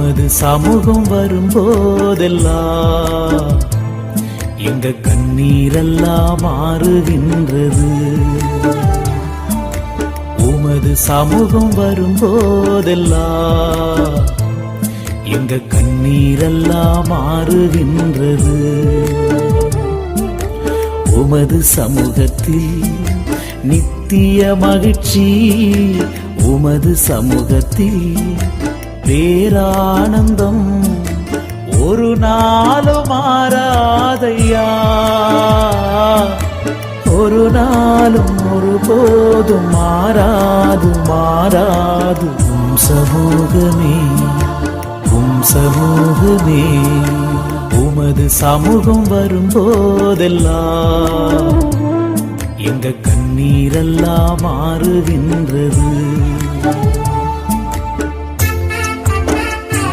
உமது சமூகம் வரும்போதெல்லாம் எங்க கண்ணீரெல்லாம் மாறுகின்றது. உமது சமூகம் வரும்போதெல்லாம் எங்க கண்ணீரெல்லாம் மாறுகின்றது. உமது சமூகத்தில் நித்திய மகிழ்ச்சி உமது சமூகத்தில் பேரானந்தம் ஒரு நாளும் மாறாதையா? ஒரு நாளும் ஒரு போதும் மாறாது மாறாது. உம் சமூகமே உம் சமூகமே உமது சமூகம் வரும்போதெல்லாம் எங்க கண்ணீரெல்லாம் மாறுகின்றது.